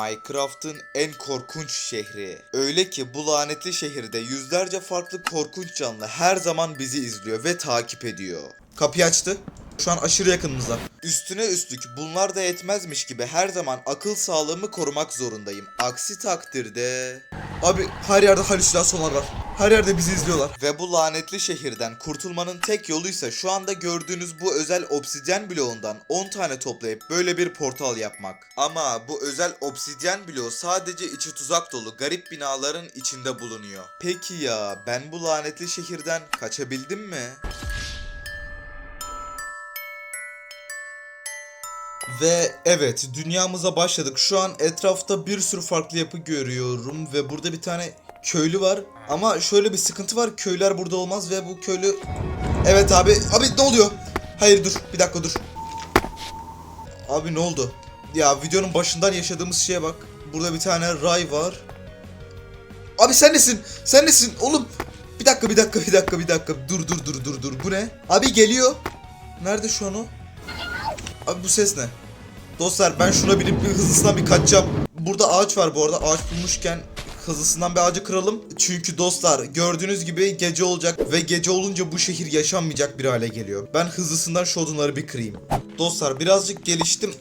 Minecraft'ın en korkunç şehri. Öyle ki bu lanetli şehirde yüzlerce farklı korkunç canlı her zaman bizi izliyor ve takip ediyor. Kapıyı açtı. Şu an aşırı yakınımızda. Üstüne üstlük bunlar da yetmezmiş gibi her zaman akıl sağlığımı korumak zorundayım. Aksi takdirde... Abi her yerde halüsinasyonlar var. Her yerde bizi izliyorlar. Ve bu lanetli şehirden kurtulmanın tek yoluysa şu anda gördüğünüz bu özel obsidyen bloğundan 10 tane toplayıp böyle bir portal yapmak. Ama bu özel obsidyen bloğu sadece içi tuzak dolu garip binaların içinde bulunuyor. Peki ya ben bu lanetli şehirden kaçabildim mi? Ve evet dünyamıza başladık. Şu an etrafta bir sürü farklı yapı görüyorum ve burada bir tane köylü var. Ama şöyle bir sıkıntı var. Köyler burada olmaz ve bu köylü... Evet abi. Abi ne oluyor? Hayır dur. Bir dakika dur. Abi ne oldu? Ya videonun başından yaşadığımız şeye bak. Burada bir tane ray var. Abi sen nesin? Sen nesin? Oğlum. Bir dakika bir dakika bir dakika bir dakika. Dur dur dur dur dur. Bu ne? Abi geliyor. Nerede şu an o? Abi bu ses ne? Dostlar ben şuna binip bir hızlısından bir kaçacağım. Burada ağaç var bu arada. Ağaç bulmuşken hızlısından bir ağacı kıralım. Çünkü dostlar gördüğünüz gibi gece olacak ve gece olunca bu şehir yaşanmayacak bir hale geliyor. Ben hızlısından şu odunları bir kırayım. Dostlar birazcık geliştim.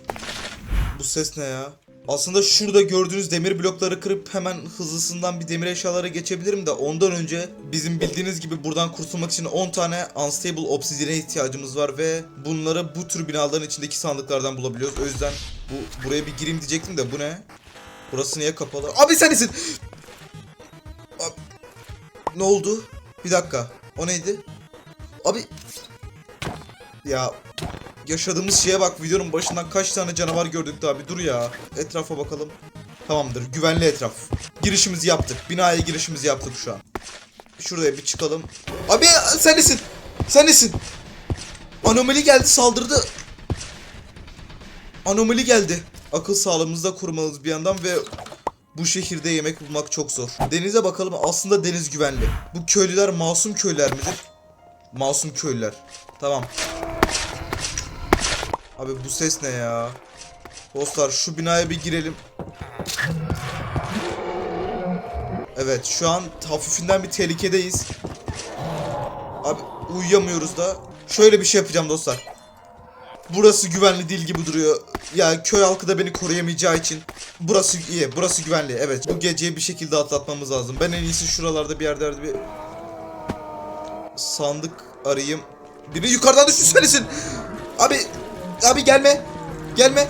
Bu ses ne ya? Aslında şurada gördüğünüz demir blokları kırıp hemen hızlısından bir demir eşyalara geçebilirim de ondan önce bizim bildiğiniz gibi buradan kurtulmak için 10 tane unstable obsidian'e ihtiyacımız var ve bunları bu tür binaların içindeki sandıklardan bulabiliyoruz. O yüzden bu buraya bir gireyim diyecektim de bu ne? Burası niye kapalı? Abi sen nesin? Ne oldu? Bir dakika. O neydi? Abi ya yaşadığımız şeye bak videonun başından kaç tane canavar gördük de abi dur ya. Etrafa bakalım. Tamamdır güvenli etraf. Girişimizi yaptık. Binaya girişimizi yaptık şu an. Şuraya bir çıkalım. Abi sen nesin? Sen nesin? Anomali geldi saldırdı. Anomali geldi. Akıl sağlığımızı da korumalıyız bir yandan ve bu şehirde yemek bulmak çok zor. Denize bakalım aslında deniz güvenli. Bu köylüler masum köylüler midir? Masum köylüler. Tamam. Abi bu ses ne ya? Dostlar şu binaya bir girelim. Evet şu an hafifinden bir tehlikedeyiz. Abi uyuyamıyoruz da. Şöyle bir şey yapacağım dostlar. Burası güvenli değil gibi duruyor. Ya köy halkı da beni koruyamayacağı için. Burası iyi, burası güvenli. Evet, bu geceyi bir şekilde atlatmamız lazım. Ben en iyisi şuralarda bir yerlerde bir sandık arayayım. Biri yukarıdan düşürsenisin. Abi, abi gelme. Gelme.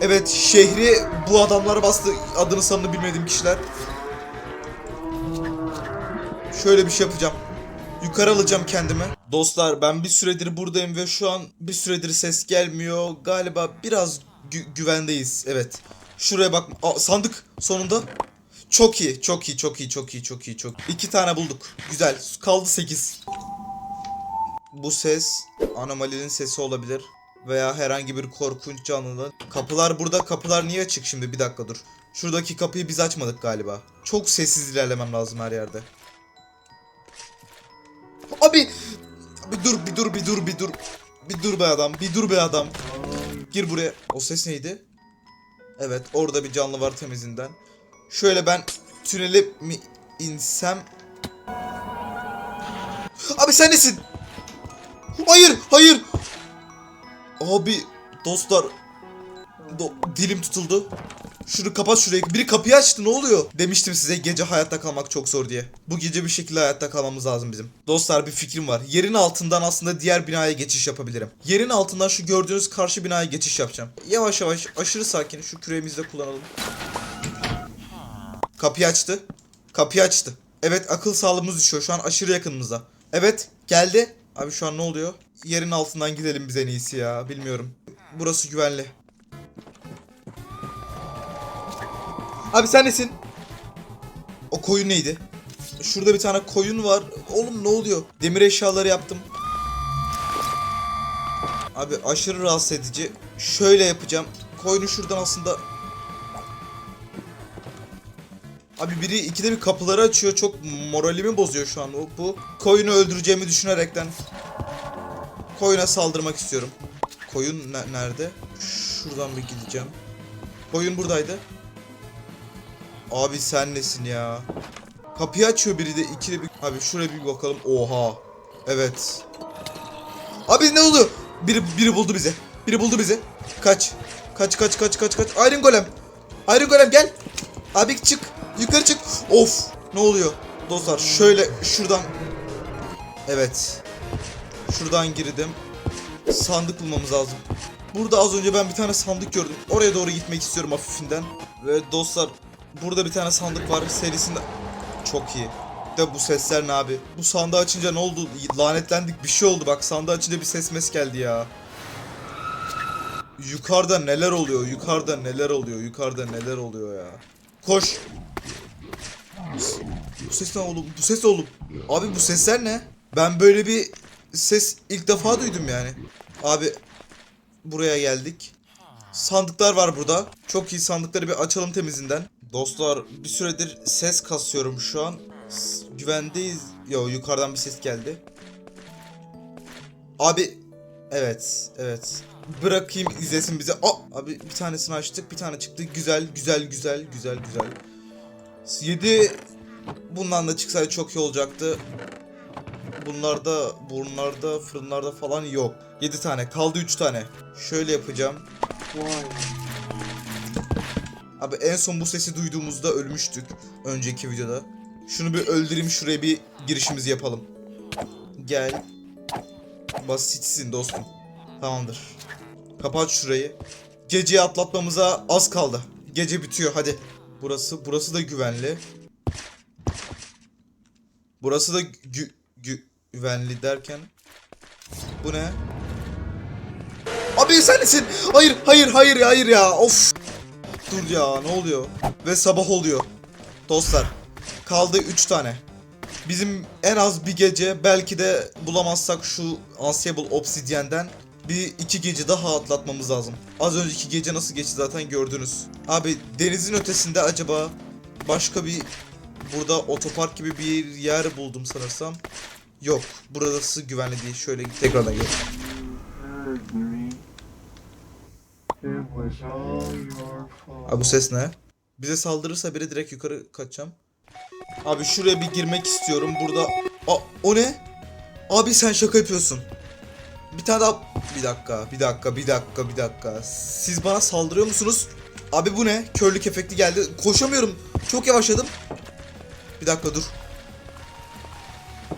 Evet, şehri bu adamlar bastı. Adını sanını bilmediğim kişiler. Şöyle bir şey yapacağım. Yukarı alacağım kendimi. Dostlar ben bir süredir buradayım ve şu an bir süredir ses gelmiyor. Galiba biraz gü- güvendeyiz. Evet. Şuraya bak. Aa, sandık sonunda. Çok iyi, çok iyi, çok iyi, çok iyi, çok iyi, çok iyi. İki tane bulduk. Güzel. Kaldı sekiz. Bu ses anomalinin sesi olabilir. Veya herhangi bir korkunç canlının. Kapılar burada. Kapılar niye açık şimdi? Bir dakika dur. Şuradaki kapıyı biz açmadık galiba. Çok sessiz ilerlemem lazım her yerde. Abi bir dur bir dur bir dur bir dur. Bir dur be adam bir dur be adam. Gir buraya. O ses neydi? Evet orada bir canlı var temizinden. Şöyle ben tünele mi insem? Abi sen nesin? Hayır hayır. Abi dostlar Do- dilim tutuldu. Şunu kapat şurayı. Biri kapıyı açtı ne oluyor? Demiştim size gece hayatta kalmak çok zor diye. Bu gece bir şekilde hayatta kalmamız lazım bizim. Dostlar bir fikrim var. Yerin altından aslında diğer binaya geçiş yapabilirim. Yerin altından şu gördüğünüz karşı binaya geçiş yapacağım. Yavaş yavaş aşırı sakin şu küreğimizi de kullanalım. Kapıyı açtı. Kapıyı açtı. Evet akıl sağlığımız düşüyor. Şu an aşırı yakınımızda. Evet geldi. Abi şu an ne oluyor? Yerin altından gidelim biz en iyisi ya. Bilmiyorum. Burası güvenli. Abi sen nesin? O koyun neydi? Şurada bir tane koyun var. Oğlum ne oluyor? Demir eşyaları yaptım. Abi aşırı rahatsız edici. Şöyle yapacağım. Koyunu şuradan aslında... Abi biri ikide bir kapıları açıyor. Çok moralimi bozuyor şu an o bu. Koyunu öldüreceğimi düşünerekten koyuna saldırmak istiyorum. Koyun ne- nerede? Şuradan bir gideceğim. Koyun buradaydı. Abi sen nesin ya? Kapıyı açıyor biri de ikili bir... Abi şuraya bir bakalım. Oha. Evet. Abi ne oldu? Biri, biri buldu bizi. Biri buldu bizi. Kaç. Kaç kaç kaç kaç kaç. Iron Golem. Iron Golem gel. Abi çık. Yukarı çık. Of. Ne oluyor? Dostlar şöyle şuradan. Evet. Şuradan girdim. Sandık bulmamız lazım. Burada az önce ben bir tane sandık gördüm. Oraya doğru gitmek istiyorum hafifinden. Ve dostlar burada bir tane sandık var serisinde. Çok iyi. De bu sesler ne abi? Bu sandığı açınca ne oldu? Lanetlendik bir şey oldu bak sandığı açınca bir ses mes geldi ya. Yukarıda neler oluyor? Yukarıda neler oluyor? Yukarıda neler oluyor ya? Koş. Bu ses ne oğlum? Bu ses oğlum? Abi bu sesler ne? Ben böyle bir ses ilk defa duydum yani. Abi buraya geldik. Sandıklar var burada. Çok iyi sandıkları bir açalım temizinden. Dostlar bir süredir ses kasıyorum şu an. S- Güvendeyiz. Yo yukarıdan bir ses geldi. Abi evet evet. Bırakayım izlesin bize. Aa, abi bir tanesini açtık bir tane çıktı. Güzel güzel güzel güzel güzel. 7 bundan da çıksaydı çok iyi olacaktı. Bunlarda, bunlarda, fırınlarda falan yok. 7 tane. Kaldı 3 tane. Şöyle yapacağım. Abi en son bu sesi duyduğumuzda ölmüştük. Önceki videoda. Şunu bir öldüreyim şuraya bir girişimizi yapalım. Gel. Basitsin dostum. Tamamdır. Kapat şurayı. Geceyi atlatmamıza az kaldı. Gece bitiyor hadi. Burası burası da güvenli. Burası da gü, gü- güvenli derken bu ne? Abi sen nesin? Hayır, hayır, hayır, hayır ya. Of. Dur ya, ne oluyor? Ve sabah oluyor. Dostlar, kaldı 3 tane. Bizim en az bir gece belki de bulamazsak şu Unstable Obsidian'den bir iki gece daha atlatmamız lazım. Az önceki gece nasıl geçti zaten gördünüz. Abi denizin ötesinde acaba başka bir burada otopark gibi bir yer buldum sanırsam. Yok, burası güvenli değil. Şöyle tekrardan gel. Abi bu ses ne? Bize saldırırsa biri direkt yukarı kaçacağım. Abi şuraya bir girmek istiyorum. Burada... Aa, o ne? Abi sen şaka yapıyorsun. Bir tane daha... Bir dakika, bir dakika, bir dakika, bir dakika. Siz bana saldırıyor musunuz? Abi bu ne? Körlük efekti geldi. Koşamıyorum. Çok yavaşladım. Bir dakika dur.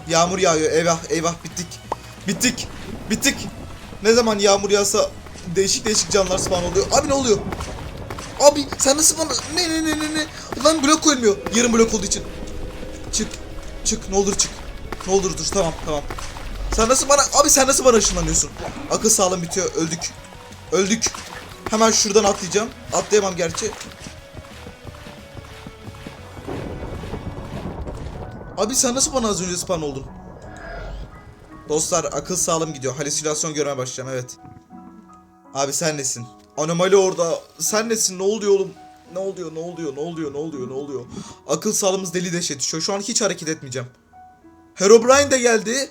Yağmur yağıyor. Eyvah, eyvah bittik. Bittik. Bittik. Ne zaman yağmur yağsa değişik değişik canlar spawn oluyor. Abi ne oluyor? Abi sen nasıl bana ne ne ne ne ne lan blok koymuyor yarım blok olduğu için. Çık çık ne olur çık. Ne olur dur tamam tamam. Sen nasıl bana abi sen nasıl bana ışınlanıyorsun? Akıl sağlığım bitiyor öldük. Öldük. Hemen şuradan atlayacağım. Atlayamam gerçi. Abi sen nasıl bana az önce spawn oldun? Dostlar akıl sağlığım gidiyor. Halüsinasyon görmeye başlayacağım evet. Abi sen nesin? Anomali orada. Sen nesin? Ne oluyor oğlum? Ne oluyor? Ne oluyor? Ne oluyor? Ne oluyor? Ne oluyor? Akıl sağlığımız deli deşe düşüyor. Şu an hiç hareket etmeyeceğim. Herobrine de geldi.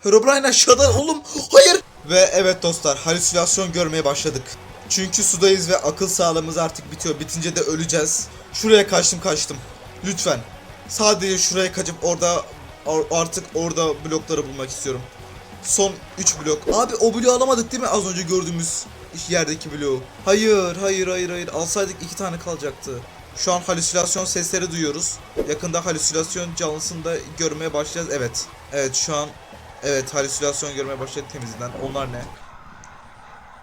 Herobrine aşağıda oğlum. Hayır. Ve evet dostlar halüsinasyon görmeye başladık. Çünkü sudayız ve akıl sağlığımız artık bitiyor. Bitince de öleceğiz. Şuraya kaçtım kaçtım. Lütfen. Sadece şuraya kaçıp orada ar- artık orada blokları bulmak istiyorum. Son 3 blok. Abi o bloğu alamadık değil mi az önce gördüğümüz yerdeki bloğu? Hayır, hayır, hayır, hayır. Alsaydık iki tane kalacaktı. Şu an halüsinasyon sesleri duyuyoruz. Yakında halüsinasyon canlısını da görmeye başlayacağız. Evet. Evet şu an evet halüsinasyon görmeye başladık temizinden. Onlar ne?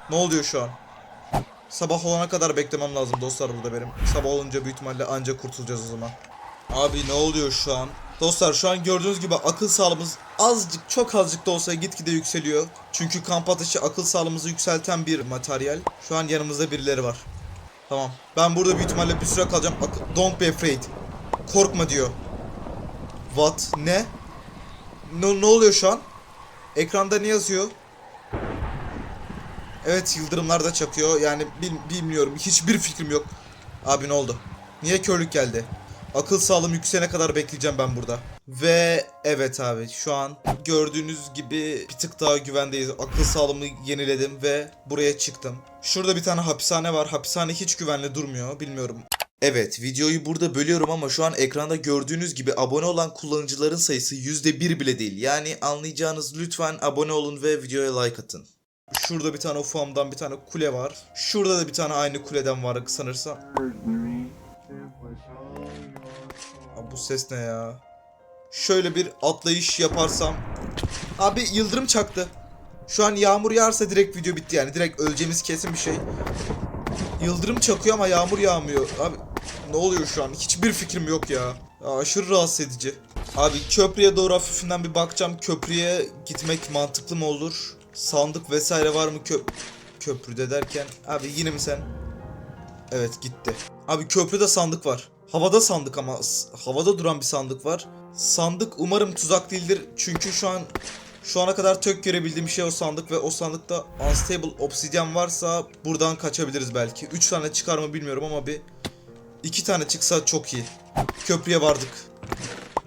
Ne oluyor şu an? Sabah olana kadar beklemem lazım dostlar burada benim. Sabah olunca büyük ihtimalle ancak kurtulacağız o zaman. Abi ne oluyor şu an? Dostlar şu an gördüğünüz gibi akıl sağlığımız azıcık çok azıcık da olsa gitgide yükseliyor. Çünkü kamp ateşi akıl sağlığımızı yükselten bir materyal. Şu an yanımızda birileri var. Tamam. Ben burada büyük ihtimalle bir süre kalacağım. Ak- Don't be afraid. Korkma diyor. What? Ne? Ne, ne oluyor şu an? Ekranda ne yazıyor? Evet yıldırımlar da çakıyor. Yani bil- bilmiyorum. Hiçbir fikrim yok. Abi ne oldu? Niye körlük geldi? Akıl sağlığım yükselene kadar bekleyeceğim ben burada. Ve evet abi şu an gördüğünüz gibi bir tık daha güvendeyiz. Akıl sağlığımı yeniledim ve buraya çıktım. Şurada bir tane hapishane var. Hapishane hiç güvenli durmuyor. Bilmiyorum. Evet videoyu burada bölüyorum ama şu an ekranda gördüğünüz gibi abone olan kullanıcıların sayısı %1 bile değil. Yani anlayacağınız lütfen abone olun ve videoya like atın. Şurada bir tane ufamdan bir tane kule var. Şurada da bir tane aynı kuleden var sanırsam. Ses ne ya? Şöyle bir atlayış yaparsam. Abi yıldırım çaktı. Şu an yağmur yağarsa direkt video bitti yani. Direkt öleceğimiz kesin bir şey. Yıldırım çakıyor ama yağmur yağmıyor. Abi ne oluyor şu an? Hiçbir fikrim yok ya. ya aşırı rahatsız edici. Abi köprüye doğru hafifinden bir bakacağım. Köprüye gitmek mantıklı mı olur? Sandık vesaire var mı kö köprüde derken? Abi yine mi sen? Evet gitti. Abi köprüde sandık var. Havada sandık ama havada duran bir sandık var. Sandık umarım tuzak değildir. Çünkü şu an şu ana kadar tök görebildiğim şey o sandık ve o sandıkta unstable obsidian varsa buradan kaçabiliriz belki. 3 tane çıkar mı bilmiyorum ama bir iki tane çıksa çok iyi. Köprüye vardık.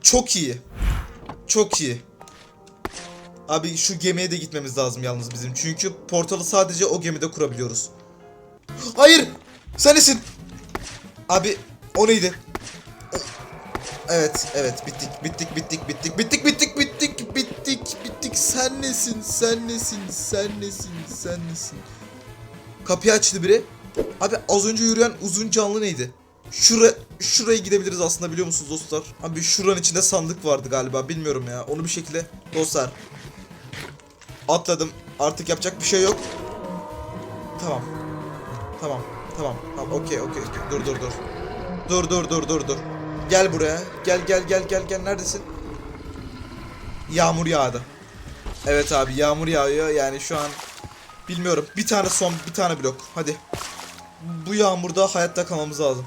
Çok iyi. Çok iyi. Abi şu gemiye de gitmemiz lazım yalnız bizim. Çünkü portalı sadece o gemide kurabiliyoruz. Hayır! Sen? Abi o neydi? Evet, evet bittik, bittik, bittik, bittik, bittik, bittik, bittik, bittik, bittik. Sen nesin? Sen nesin? Sen nesin? Sen nesin? Kapıyı açtı biri. Abi az önce yürüyen uzun canlı neydi? Şura, şuraya gidebiliriz aslında biliyor musunuz dostlar? Abi şuranın içinde sandık vardı galiba bilmiyorum ya. Onu bir şekilde dostlar. Atladım. Artık yapacak bir şey yok. Tamam. Tamam. Tamam. Tamam. Okey, okey. Dur, dur, dur. Dur, dur, dur, dur, dur. Gel buraya. Gel, gel, gel, gel, gel. Neredesin? Yağmur yağdı. Evet abi, yağmur yağıyor. Yani şu an bilmiyorum. Bir tane son, bir tane blok. Hadi. Bu yağmurda hayatta kalmamız lazım.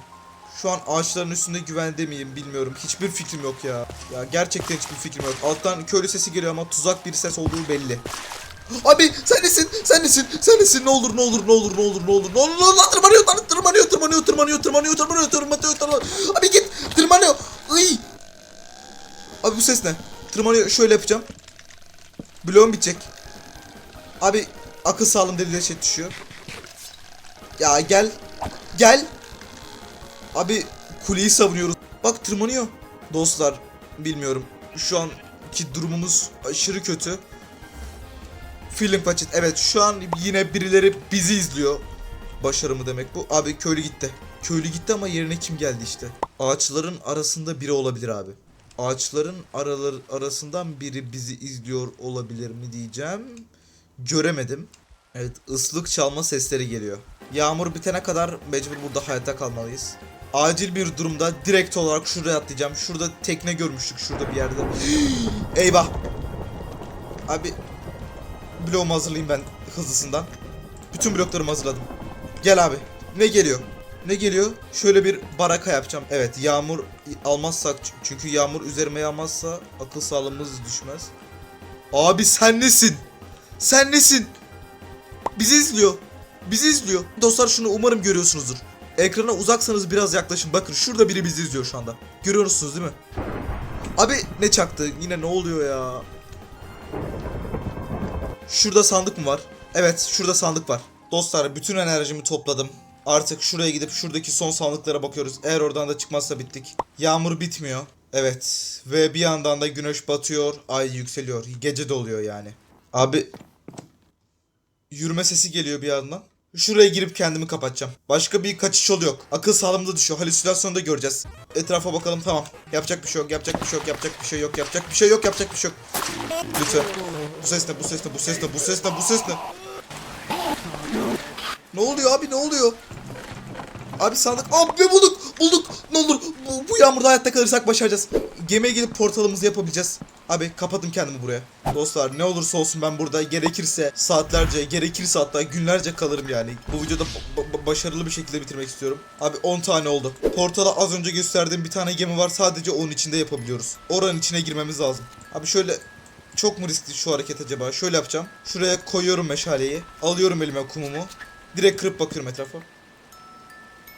Şu an ağaçların üstünde güvende miyim bilmiyorum. Hiçbir fikrim yok ya. Ya gerçekten hiçbir fikrim yok. Alttan köylü sesi geliyor ama tuzak bir ses olduğu belli. Abi sen nesin? Sen nesin? Sen nesin? Ne olur ne olur ne olur ne olur ne olur ne olur ne olur lan tırmanıyor tırmanıyor tırmanıyor tırmanıyor tırmanıyor tırmanıyor tırmanıyor tırmanıyor Abi git tırmanıyor. Iy. Abi bu ses ne? Tırmanıyor şöyle yapacağım. Bloğum bitecek. Abi akıl sağlığım dediği şey düşüyor. Ya gel. Gel. Abi kuleyi savunuyoruz. Bak tırmanıyor. Dostlar bilmiyorum. Şu anki durumumuz aşırı kötü. Film paçet. Evet şu an yine birileri bizi izliyor. Başarı mı demek bu? Abi köylü gitti. Köylü gitti ama yerine kim geldi işte. Ağaçların arasında biri olabilir abi. Ağaçların araları, arasından biri bizi izliyor olabilir mi diyeceğim. Göremedim. Evet ıslık çalma sesleri geliyor. Yağmur bitene kadar mecbur burada hayatta kalmalıyız. Acil bir durumda direkt olarak şuraya atlayacağım. Şurada tekne görmüştük şurada bir yerde. Eyvah. Abi bloğumu hazırlayayım ben hızlısından. Bütün bloklarımı hazırladım. Gel abi. Ne geliyor? Ne geliyor? Şöyle bir baraka yapacağım. Evet yağmur almazsak çünkü yağmur üzerime yağmazsa akıl sağlığımız düşmez. Abi sen nesin? Sen nesin? Bizi izliyor. Bizi izliyor. Dostlar şunu umarım görüyorsunuzdur. Ekrana uzaksanız biraz yaklaşın. Bakın şurada biri bizi izliyor şu anda. Görüyorsunuz değil mi? Abi ne çaktı? Yine ne oluyor ya? Şurada sandık mı var? Evet, şurada sandık var. Dostlar, bütün enerjimi topladım. Artık şuraya gidip şuradaki son sandıklara bakıyoruz. Eğer oradan da çıkmazsa bittik. Yağmur bitmiyor. Evet. Ve bir yandan da güneş batıyor, ay yükseliyor. Gece de oluyor yani. Abi yürüme sesi geliyor bir yandan. Şuraya girip kendimi kapatacağım. Başka bir kaçış yolu yok. Akıl sağlığımda düşüyor. Halüsinasyonu da göreceğiz. Etrafa bakalım tamam. Yapacak bir şey yok, yapacak bir şey yok, yapacak bir şey yok, yapacak bir şey yok, yapacak bir şey yok. Lütfen. Bu ses ne, bu ses ne, bu ses ne, bu ses ne, bu ses ne? Ne oluyor abi, ne oluyor? Abi sandık. Abi bulduk, bulduk. Ne olur bu, bu yağmurda hayatta kalırsak başaracağız. Gemiye gidip portalımızı yapabileceğiz. Abi kapadım kendimi buraya. Dostlar ne olursa olsun ben burada gerekirse saatlerce, gerekirse hatta günlerce kalırım yani. Bu videoda ba- ba- başarılı bir şekilde bitirmek istiyorum. Abi 10 tane oldu. Portala az önce gösterdiğim bir tane gemi var. Sadece onun içinde yapabiliyoruz. Oranın içine girmemiz lazım. Abi şöyle çok mu riskli şu hareket acaba? Şöyle yapacağım. Şuraya koyuyorum meşaleyi. Alıyorum elime kumumu. Direkt kırıp bakıyorum etrafa.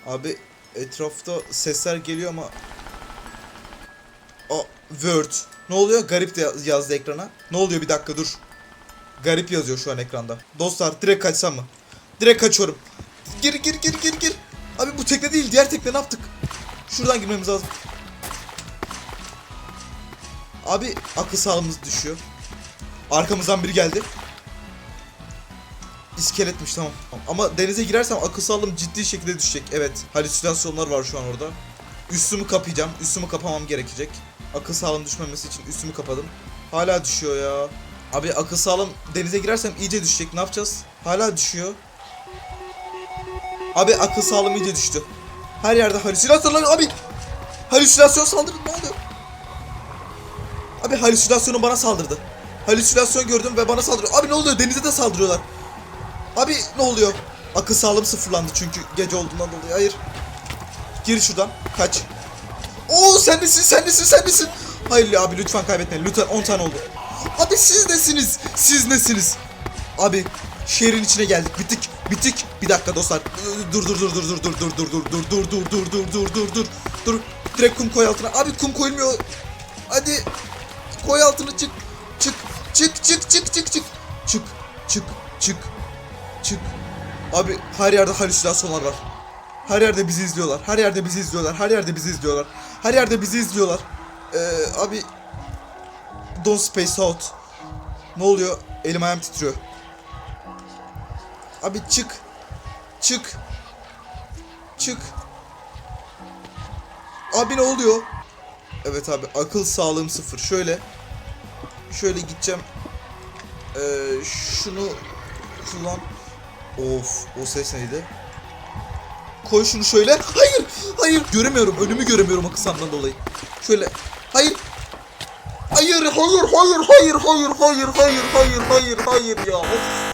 Abi etrafta sesler geliyor ama Aa, Word. Ne oluyor? Garip de yaz- yazdı ekrana. Ne oluyor bir dakika dur. Garip yazıyor şu an ekranda. Dostlar direkt kaçsam mı? Direkt kaçıyorum. Gir gir gir gir gir. Abi bu tekne değil diğer tekne ne yaptık? Şuradan girmemiz lazım. Abi akıl sağlığımız düşüyor. Arkamızdan biri geldi. İskeletmiş tamam. Ama denize girersem akıl sağlığım ciddi şekilde düşecek. Evet. Halüsinasyonlar var şu an orada. Üstümü kapayacağım. Üstümü kapamam gerekecek. Akıl sağlığım düşmemesi için üstümü kapadım. Hala düşüyor ya. Abi akıl sağlığım denize girersem iyice düşecek. Ne yapacağız? Hala düşüyor. Abi akıl sağlığım iyice düştü. Her yerde halüsinasyonlar abi. Halüsinasyon saldırdı ne oluyor? Abi halüsinasyonu bana saldırdı. Halüsinasyon gördüm ve bana saldırıyor. Abi ne oluyor? Denize de saldırıyorlar. Abi ne oluyor? Akıl sağlığım sıfırlandı çünkü gece olduğundan dolayı. Hayır. Gir şuradan. Kaç. Oo sen nesin sen nesin sen nesin? Hayır abi lütfen kaybetmeyin. Lütfen 10 tane oldu. Abi siz nesiniz? Siz nesiniz? Abi şehrin içine geldik. Bittik. Bittik. Bir dakika dostlar. Dur dur dur dur dur dur dur dur dur dur dur dur dur dur dur dur dur dur. Direkt kum koy altına. Abi kum koyulmuyor. Hadi koy altına çık. Çık. Çık çık çık çık çık. Çık çık çık çık. Abi her yerde halüsinasyonlar var. Her yerde bizi izliyorlar. Her yerde bizi izliyorlar. Her yerde bizi izliyorlar. Her yerde bizi izliyorlar. Ee, abi Don't space out. Ne oluyor? Elim ayağım titriyor. Abi çık. Çık. Çık. Abi ne oluyor? Evet abi akıl sağlığım sıfır. Şöyle. Şöyle gideceğim. Ee, şunu kullan. Of o ses neydi? Koy şunu şöyle. Hayır. Hayır. Göremiyorum. Önümü göremiyorum akısandan dolayı. Şöyle. Hayır. Hayır, hayır, hayır, hayır, hayır, hayır, hayır, hayır, hayır, hayır ya. Of.